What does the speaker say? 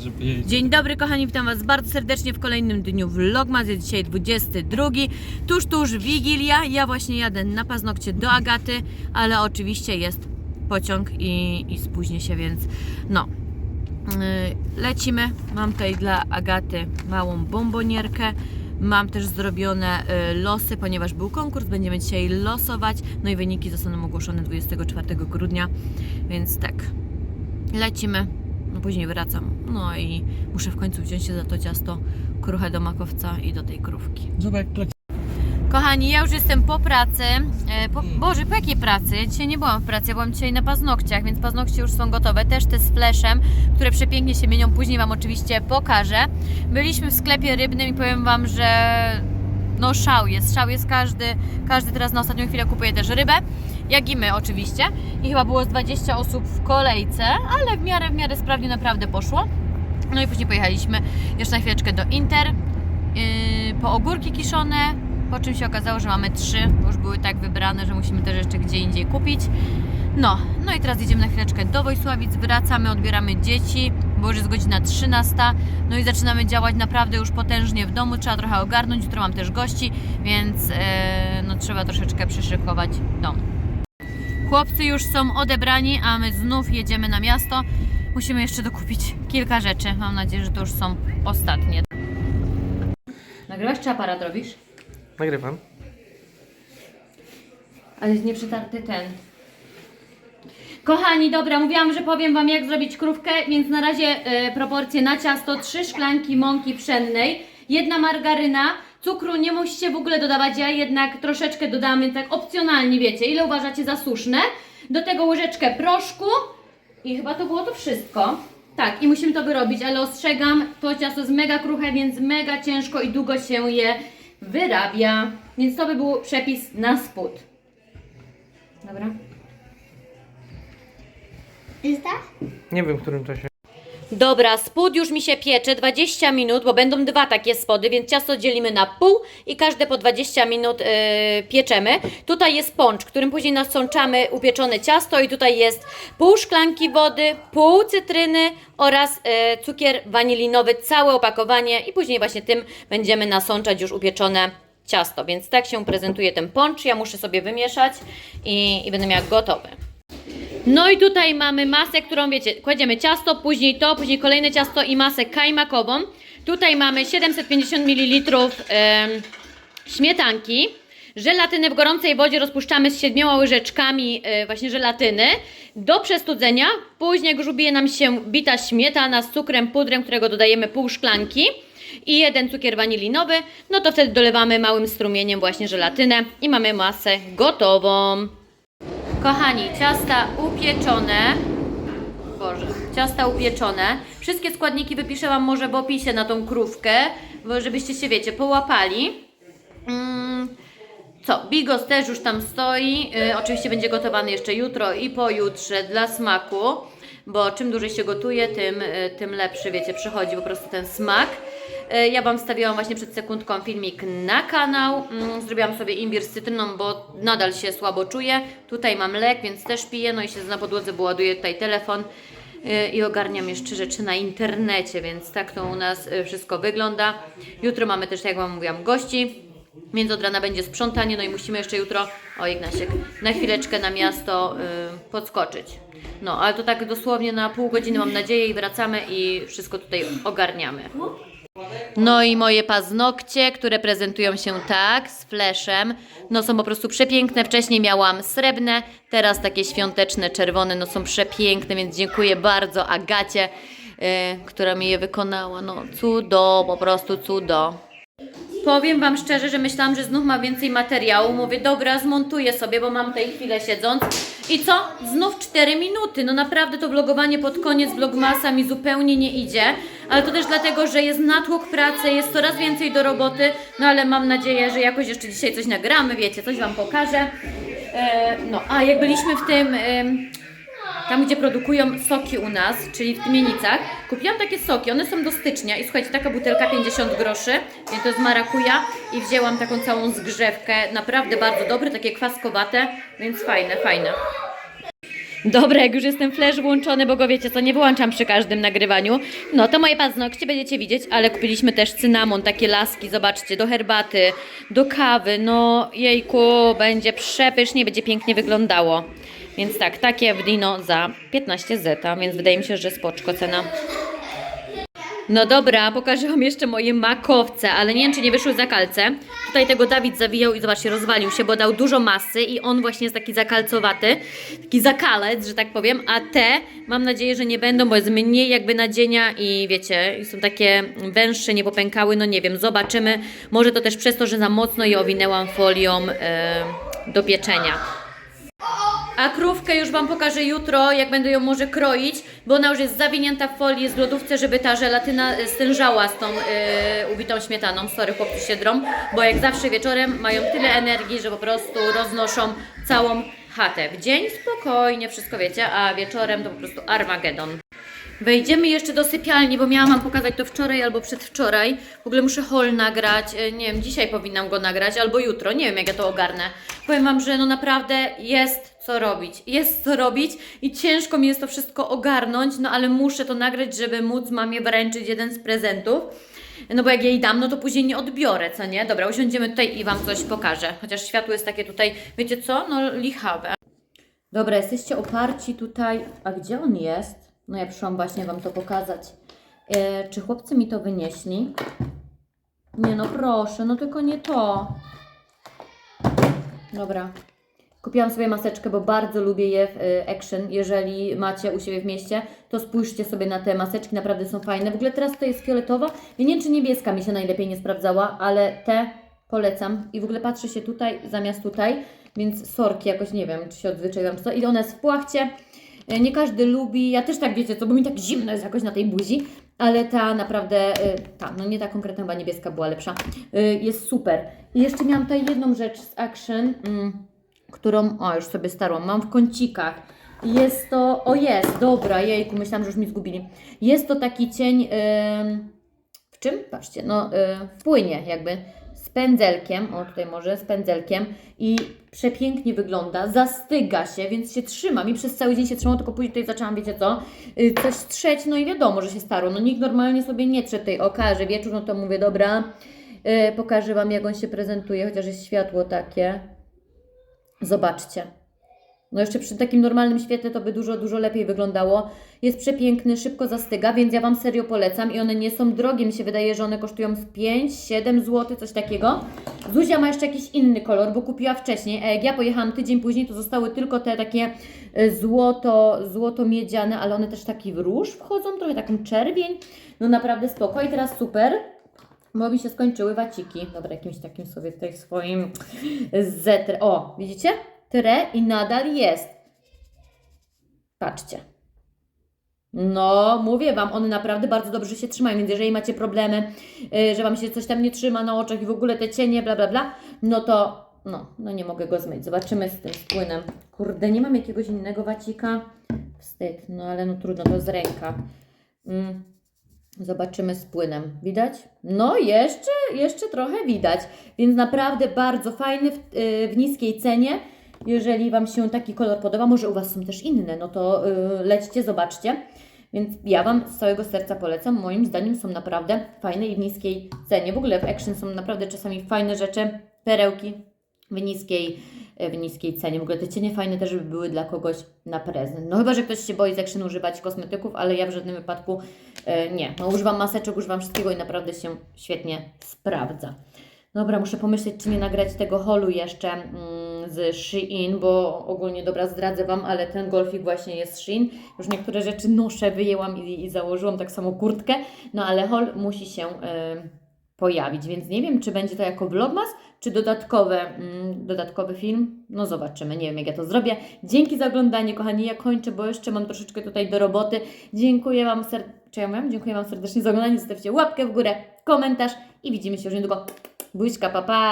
Żeby. Dzień dobry kochani, witam Was bardzo serdecznie w kolejnym dniu Vlogmas, jest dzisiaj 22, tuż tuż Wigilia, ja właśnie jadę na paznokcie do Agaty, ale oczywiście jest pociąg i, i spóźnię się, więc no, Yy, lecimy, mam tutaj dla Agaty małą bombonierkę, mam też zrobione yy, losy, ponieważ był konkurs, będziemy dzisiaj losować, no i wyniki zostaną ogłoszone 24 grudnia, więc tak, lecimy, później wracam. No i muszę w końcu wziąć się za to ciasto kruche do makowca i do tej krówki. Zobacz. Kochani, ja już jestem po pracy. E, po, Boże, po jakiej pracy? Ja dzisiaj nie byłam w pracy, ja byłam dzisiaj na paznokciach, więc paznokcie już są gotowe. Też te z fleszem, które przepięknie się mienią. Później Wam oczywiście pokażę. Byliśmy w sklepie rybnym i powiem Wam, że no szał jest, szał jest każdy, każdy teraz na ostatnią chwilę kupuje też rybę, jak i my oczywiście. I chyba było z 20 osób w kolejce, ale w miarę, w miarę sprawnie naprawdę poszło. No i później pojechaliśmy jeszcze na chwileczkę do Inter yy, po ogórki kiszone, po czym się okazało, że mamy trzy, bo już były tak wybrane, że musimy też jeszcze gdzie indziej kupić. No, no i teraz jedziemy na chwileczkę do Wojsławic, wracamy, odbieramy dzieci, bo już jest godzina 13, no i zaczynamy działać naprawdę już potężnie w domu, trzeba trochę ogarnąć, jutro mam też gości, więc e, no trzeba troszeczkę przyszykować dom. Chłopcy już są odebrani, a my znów jedziemy na miasto. Musimy jeszcze dokupić kilka rzeczy. Mam nadzieję, że to już są ostatnie. Nagrywasz czy aparat robisz? Nagrywam. Ale jest nieprzytarty ten. Kochani, dobra, mówiłam, że powiem Wam jak zrobić krówkę, więc na razie e, proporcje na ciasto, trzy szklanki mąki pszennej, jedna margaryna, cukru nie musicie w ogóle dodawać, ja jednak troszeczkę dodamy tak opcjonalnie, wiecie, ile uważacie za słuszne. Do tego łyżeczkę proszku i chyba to było to wszystko. Tak, i musimy to wyrobić, ale ostrzegam, to ciasto jest mega kruche, więc mega ciężko i długo się je wyrabia. Więc to by był przepis na spód. Dobra. Jest tak? Nie wiem w którym czasie. Dobra, spód już mi się piecze 20 minut, bo będą dwa takie spody, więc ciasto dzielimy na pół i każde po 20 minut yy, pieczemy. Tutaj jest pącz, którym później nasączamy upieczone ciasto i tutaj jest pół szklanki wody, pół cytryny oraz yy, cukier wanilinowy, całe opakowanie i później właśnie tym będziemy nasączać już upieczone ciasto, więc tak się prezentuje ten pącz. Ja muszę sobie wymieszać i, i będę miała gotowe. No i tutaj mamy masę, którą wiecie, kładziemy ciasto, później to, później kolejne ciasto i masę kajmakową. Tutaj mamy 750 ml em, śmietanki. Żelatynę w gorącej wodzie rozpuszczamy z siedmioma łyżeczkami e, właśnie żelatyny do przestudzenia. Później ubije nam się bita śmietana z cukrem, pudrem, którego dodajemy pół szklanki i jeden cukier wanilinowy, no to wtedy dolewamy małym strumieniem właśnie żelatynę i mamy masę gotową. Kochani, ciasta upieczone. Boże, ciasta upieczone. Wszystkie składniki wypiszę Wam może w opisie na tą krówkę, żebyście się, wiecie, połapali. Mm, co, bigos też już tam stoi. Y, oczywiście będzie gotowany jeszcze jutro i pojutrze dla smaku, bo czym dłużej się gotuje, tym, y, tym lepszy, wiecie, przychodzi po prostu ten smak. Y, Ja Wam wstawiłam właśnie przed sekundką filmik na kanał. Mm, Zrobiłam sobie imbir z cytryną, bo nadal się słabo czuję. Tutaj mam lek, więc też piję, no i się na podłodze, ładuję tutaj telefon y, i ogarniam jeszcze rzeczy na internecie, więc tak to u nas y, wszystko wygląda. Jutro mamy też, jak Wam mówiłam, gości. Więc od rana będzie sprzątanie, no i musimy jeszcze jutro, o Ignasiek, na chwileczkę na miasto y, podskoczyć. No, ale to tak dosłownie na pół godziny mam nadzieję i wracamy i wszystko tutaj ogarniamy. No i moje paznokcie, które prezentują się tak, z fleszem, no są po prostu przepiękne. Wcześniej miałam srebrne, teraz takie świąteczne, czerwone, no są przepiękne, więc dziękuję bardzo Agacie, y, która mi je wykonała. No cudo, po prostu cudo. Powiem Wam szczerze, że myślałam, że znów ma więcej materiału. Mówię, dobra, zmontuję sobie, bo mam tej chwilę siedząc. I co? Znów 4 minuty. No naprawdę to vlogowanie pod koniec vlogmasa mi zupełnie nie idzie. Ale to też dlatego, że jest natłok pracy, jest coraz więcej do roboty. No ale mam nadzieję, że jakoś jeszcze dzisiaj coś nagramy, wiecie, coś Wam pokażę. E, no, a jak byliśmy w tym... em, tam gdzie produkują soki u nas, czyli w Tymienicach, kupiłam takie soki, one są do stycznia i słuchajcie, taka butelka 50 groszy, więc to jest marakuja i wzięłam taką całą zgrzewkę, naprawdę bardzo dobre, takie kwaskowate, więc fajne, fajne. Dobra, jak już jestem flash włączony, bo go wiecie co, nie wyłączam przy każdym nagrywaniu, no to moje paznokcie będziecie widzieć, ale kupiliśmy też cynamon, takie laski, zobaczcie, do herbaty, do kawy, no jejku, będzie przepysznie, będzie pięknie wyglądało. Więc tak, takie w Dino za 15 zeta, więc wydaje mi się, że spoczko cena. No dobra, pokażę Wam jeszcze moje makowce, ale nie wiem, czy nie wyszły za kalce. Tutaj tego Dawid zawijał i zobaczcie, rozwalił się, bo dał dużo masy i on właśnie jest taki zakalcowaty, taki zakalec, że tak powiem, a te mam nadzieję, że nie będą, bo jest mniej jakby nadzienia i wiecie, są takie węższe, nie popękały, no nie wiem, zobaczymy. Może to też przez to, że za mocno je owinęłam folią e, do pieczenia. A krówkę już Wam pokażę jutro, jak będę ją może kroić, bo ona już jest zawinięta w jest w lodówce, żeby ta żelatyna e, stężała z tą yy, ubitą śmietaną. Sorry, chłopcy się drą, bo jak zawsze wieczorem mają tyle energii, że po prostu roznoszą całą chatę. W dzień spokojnie, wszystko wiecie, a wieczorem to po prostu Armagedon. Wejdziemy jeszcze do sypialni, bo miałam Wam pokazać to wczoraj albo przedwczoraj. W ogóle muszę haul nagrać, e, nie wiem, dzisiaj powinnam go nagrać albo jutro, nie wiem jak ja to ogarnę. Powiem Wam, że no naprawdę jest co robić, jest co robić i ciężko mi jest to wszystko ogarnąć, no ale muszę to nagrać, żeby móc mamie wręczyć jeden z prezentów. No bo jak jej dam, no to później nie odbiorę, co nie? Dobra, usiądziemy tutaj i Wam coś pokażę. Chociaż światło jest takie tutaj, wiecie co? No lichawe. Dobra, jesteście oparci tutaj. A gdzie on jest? No ja przyszłam właśnie Wam to pokazać. E, czy chłopcy mi to wynieśli? Nie no, proszę, no tylko nie to. Dobra. Kupiłam sobie maseczkę, bo bardzo lubię je w y, Action. Jeżeli macie u siebie w mieście, to spójrzcie sobie na te maseczki, naprawdę są fajne. W ogóle teraz to jest fioletowa. Ja nie wiem, czy niebieska mi się najlepiej nie sprawdzała, ale te polecam. I w ogóle patrzę się tutaj zamiast tutaj, więc sorki jakoś nie wiem, czy się odzwyczaiłam, czy co. I ona jest w płachcie. Y, Nie każdy lubi, ja też tak wiecie, co, bo mi tak zimno jest jakoś na tej buzi, ale ta naprawdę, y, ta, no nie ta konkretna, chyba niebieska była lepsza, jest super. I jeszcze miałam tutaj jedną rzecz z Action, mm, którą, o już sobie starłam, mam w kącikach. Jest to, o jest, dobra, jejku, myślałam, że już mi zgubili. Jest to taki cień, ym, w czym? Patrzcie, no y, w płynie jakby, z pędzelkiem, o tutaj może, z pędzelkiem i przepięknie wygląda, zastyga się, więc się trzyma. Mi przez cały dzień się trzymało, tylko później tutaj zaczęłam, wiecie co, y, coś strzeć, no i wiadomo, że się starło. No nikt normalnie sobie nie trze tej oka, że wieczór, no to mówię, dobra, y, pokażę Wam, jak on się prezentuje, chociaż jest światło takie. Zobaczcie. No jeszcze przy takim normalnym świetle to by dużo, dużo lepiej wyglądało. Jest przepiękny, szybko zastyga, więc ja Wam serio polecam i one nie są drogie. Mi się wydaje, że one kosztują z 5-7 zł, coś takiego. Zuzia ma jeszcze jakiś inny kolor, bo kupiła wcześniej. A jak ja pojechałam tydzień później, to zostały tylko te takie e, złoto, złoto-miedziane, ale one też taki w róż wchodzą, trochę taką czerwień. No naprawdę spoko. I teraz super, bo mi się skończyły waciki. Dobra, jakimś takim sobie tutaj swoim zetr. O, widzicie? Tre i nadal jest. Patrzcie. No, mówię Wam, one naprawdę bardzo dobrze się trzymają, więc jeżeli macie problemy, yy, że Wam się coś tam nie trzyma na oczach i w ogóle te cienie, bla, bla, bla, no to, no, no nie mogę go zmyć. Zobaczymy z tym płynem. Kurde, nie mam jakiegoś innego wacika. Wstyd, no ale no trudno, to z ręka. Mm. Zobaczymy z płynem. Widać? No, jeszcze, jeszcze trochę widać. Więc naprawdę bardzo fajny w, y, w niskiej cenie. Jeżeli Wam się taki kolor podoba, może u Was są też inne, no to y, lećcie, zobaczcie. Więc ja Wam z całego serca polecam. Moim zdaniem są naprawdę fajne i w niskiej cenie. W ogóle w Action są naprawdę czasami fajne rzeczy, perełki w niskiej, w niskiej cenie. W ogóle te cienie fajne też by były dla kogoś na prezent. No chyba, że ktoś się boi z Action używać kosmetyków, ale ja w żadnym wypadku e, nie. No używam maseczek, używam wszystkiego i naprawdę się świetnie sprawdza. Dobra, muszę pomyśleć, czy nie nagrać tego holu jeszcze mm, z Shein, bo ogólnie, dobra, zdradzę Wam, ale ten golfik właśnie jest Shein. Już niektóre rzeczy noszę, wyjęłam i, i założyłam, tak samo kurtkę, no ale hol musi się y, pojawić, więc nie wiem, czy będzie to jako vlogmas, czy dodatkowe, mm, dodatkowy film. No zobaczymy, nie wiem jak ja to zrobię. Dzięki za oglądanie, kochani, ja kończę, bo jeszcze mam troszeczkę tutaj do roboty. Dziękuję Wam serdecznie, ja? Dziękuję Wam serdecznie za oglądanie, zostawcie łapkę w górę, komentarz i widzimy się już niedługo. Buźka, pa, pa!